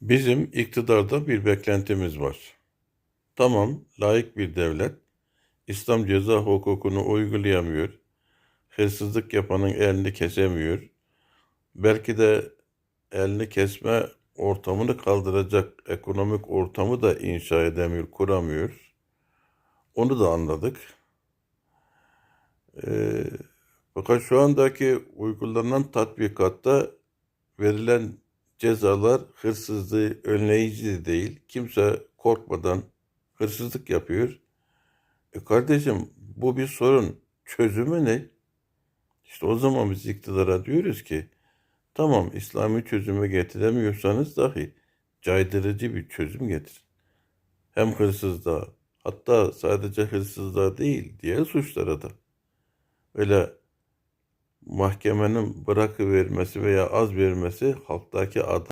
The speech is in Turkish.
Bizim iktidarda bir beklentimiz var. Tamam, layık bir devlet, İslam ceza hukukunu uygulayamıyor, hırsızlık yapanın elini kesemiyor, belki de elini kesme ortamını kaldıracak ekonomik ortamı da inşa edemiyor, kuramıyor. Onu da anladık. Ee, fakat şu andaki uygulanan tatbikatta verilen cezalar hırsızlığı önleyici de değil. Kimse korkmadan hırsızlık yapıyor. E kardeşim bu bir sorun. Çözümü ne? İşte o zaman biz iktidara diyoruz ki tamam İslami çözümü getiremiyorsanız dahi caydırıcı bir çözüm getirin. Hem hırsızlığa hatta sadece hırsızlığa değil diğer suçlara da. Öyle mahkemenin bırakıvermesi veya az vermesi halktaki adam